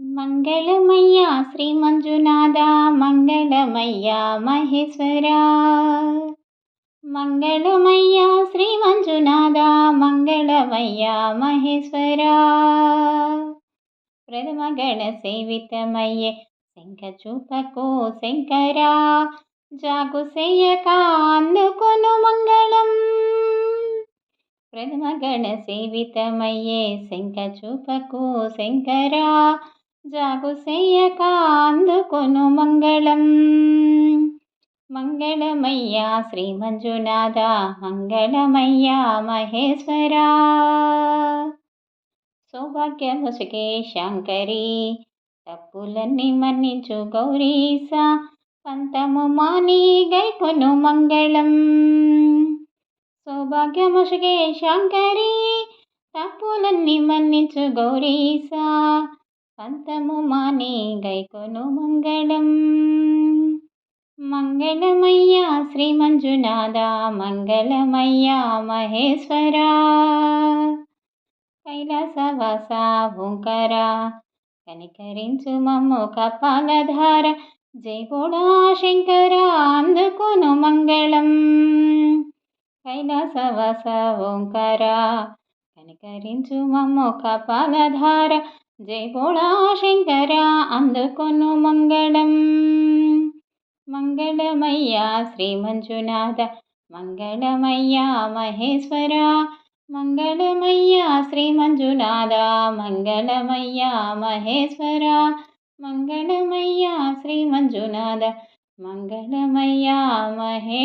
మంగళమయ్య శ్రీ మంజునాథ మంగళమయ్య మహేశ్వర. మంగళమయ్య శ్రీ మంజునాథ మంగళమయ్య మహేశ్వర. ప్రథమ గణ సేవితమయ్యే శంఖ చూపకు శంకరా. జాగు చెయ్యక అందుకొను మంగళం. ప్రథమ గణ సేవితమయ్యే శంఖ చూపకు శంకరా. జాగు సేయక అందుకొను మంగళం. మంగళమయ్యా శ్రీ మంజునాథ మంగళమయ్య మహేశ్వర. సౌభాగ్యముసుకే శంకరి తప్పులన్నీ మన్నించు గౌరీస పంతము మాని గైకొను మంగళం. సౌభాగ్యముసుకే శంకరి తప్పులన్నీ మన్నించు గౌరీసా పంతము మానే గైకొను మంగళం. మంగళమయ్యా శ్రీ మంజునాథ మంగళమయ్యా మహేశ్వర. కైలాసవాస ఓంకర కనికరించు మమ్ము కపాలధార జై బోడా శంకర అందుకును మంగళం. కైలాసవాస ఓంకర కనికరించు మమ్ము కపాలధార జై భోళా శంకర అందుకొను మంగళం. మంగళమయ్యా శ్రీ మంజునాథ మంగళమయ్యా మహేశ్వర మంగళమయ్యా శ్రీ మంజునాథ మంగళమయ్యా మహేశ్వర మంగళమయ్యా శ్రీ మంజునాథ మంగళమయ్యా మహే